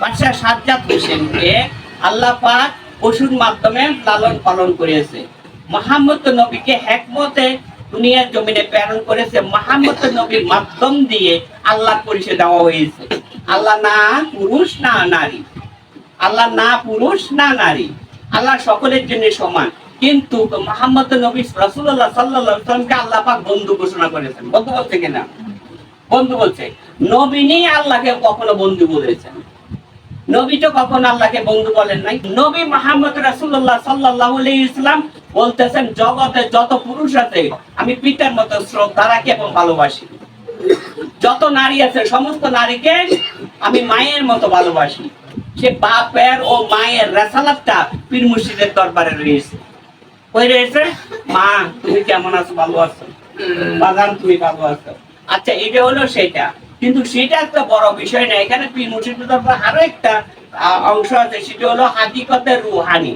বাদশাহ সাজ্জাদ হোসেনকে আল্লাহ পাক পশুর মাধ্যমে লালন পালন করেছে। মোহাম্মদ নবীকে হেকমতে দুনিয়ার জমিনে প্রেরণ করেছে। মোহাম্মদ নবীর মাধ্যম দিয়ে আল্লাহ পরিচয় দেওয়া হয়েছে। আল্লাহ না পুরুষ, না নারী। আল্লাহ না পুরুষ, না নারী। আল্লাহ সকলের জন্য সমান। কিন্তু মোহাম্মদ নবী আলাইহি সাল্লামকে আল্লাহ পাক বন্ধু ঘোষণা করেছেন। বন্ধু বলছে কিনা? বন্ধু বলছে, নবী নেই আল্লাহকে কখনো বন্ধু বলেছেন। নবী তো কখনো আল্লাহকে বন্ধু বলেন নাই। নবী সাল্লাল্লাহু আলাইহি ইসলাম বলতেছেন, জগতে যত পুরুষ আছে, আমি পিতার মতো শ্রদ্ধা রাখি এবং ভালোবাসি। যত নারী আছে, সমস্ত নারীকে আমি মায়ের মতো ভালোবাসি। সে বাপের ও মায়ের রেসালাতটা পীর মুর্শিদের দরবারে রয়েছে। কই রয়েছে? মা, তুমি কেমন আছো? ভালো আছো? বাজান, তুমি ভালো আছো? আচ্ছা এটা হলো সেটা। কিন্তু সেটা একটা বড় বিষয় না। এখানে আরও একটা অংশ আছে, সেটা হলো হাকিকতের রুহানি।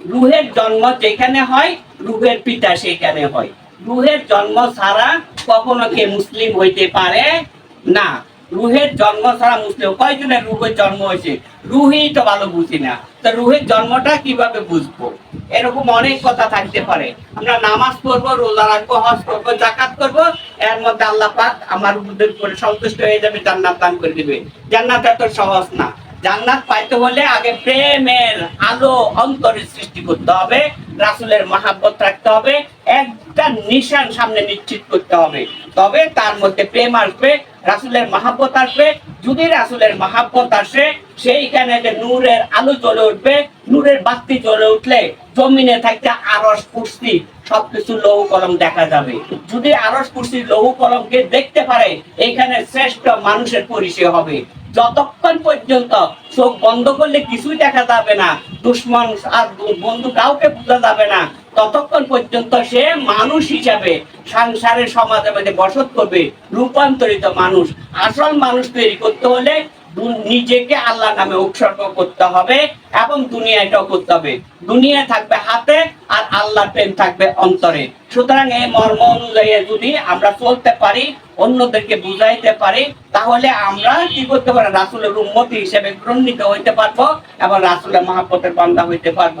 রুহের জন্ম যেখানে হয়, রুহের পিতা সেখানে হয়। রুহের জন্ম ছাড়া কখনো কে মুসলিম হইতে পারে না। রুহের জন্ম ছাড়া মুসলিম, কয়জনের রুহের জন্ম হয়েছে? রুহেই তো ভালো বুঝি না। তো রুহের জন্মটা কীভাবে বুঝব? এরকম অনেক কথা থাকতে পারে। আমরা নামাজ পড়ব, রোজা রাখব, হজ করব জাকাত করব এর মধ্যে আল্লাহ পাক আমার উপর সন্তুষ্ট হয়ে যাবে, জান্নাত দান করে দিবে। জান্নাত এত সহজ না। জান্নাত পাইতে হলে আগে প্রেমের আলো অন্তরে সৃষ্টি করতে হবে, রাসুলের মহাব্বত রাখতে হবে, একটা নিশান সামনে নিশ্চিত করতে হবে। তবে তার মধ্যে প্রেম আসবে, রাসুলের মহাব্বত আসবে, যদি রাসুলের মহাব্বত আসে, সেইখানে যে নূরের আলো জ্বলে উঠবে, নূরের বাতি জ্বলে উঠলে জমিনে থাকতে আরস কুর্সি। সবকিছু লৌহ কলম দেখা যাবে। যদি আরস কুর্সি লৌহ কলমকে দেখতে পারে এইখানে শ্রেষ্ঠ মানুষের পরিচয় হবে। যতক্ষণ পর্যন্ত চোখ বন্ধ করলে কিছুই দেখা যাবে না, দুশ্মন আর বন্ধু কাউকে বোঝা যাবে না, ততক্ষণ পর্যন্ত সে মানুষ হিসাবে সংসারের সমাজে মধ্যে বসত করবে, রূপান্তরিত মানুষ। আসল মানুষ তৈরি করতে হলে নিজেকে আল্লাহ নামে উৎসর্গ করতে হবে এবং দুনিয়া দুনিয়াটাও করতে হবে। দুনিয়া থাকবে হাতে আর আল্লাহ প্রেম থাকবে অন্তরে। সুতরাং এই মর্ম অনুযায়ী যদি আমরা চলতে পারি, অন্যদেরকে বুঝাইতে পারি, তাহলে আমরা কি করতে পারি? রাসুলের উন্মতি হিসেবে গ্রহণিত হইতে পারব এবং রাসুলের মহাপতের বান্ধা হইতে পারব।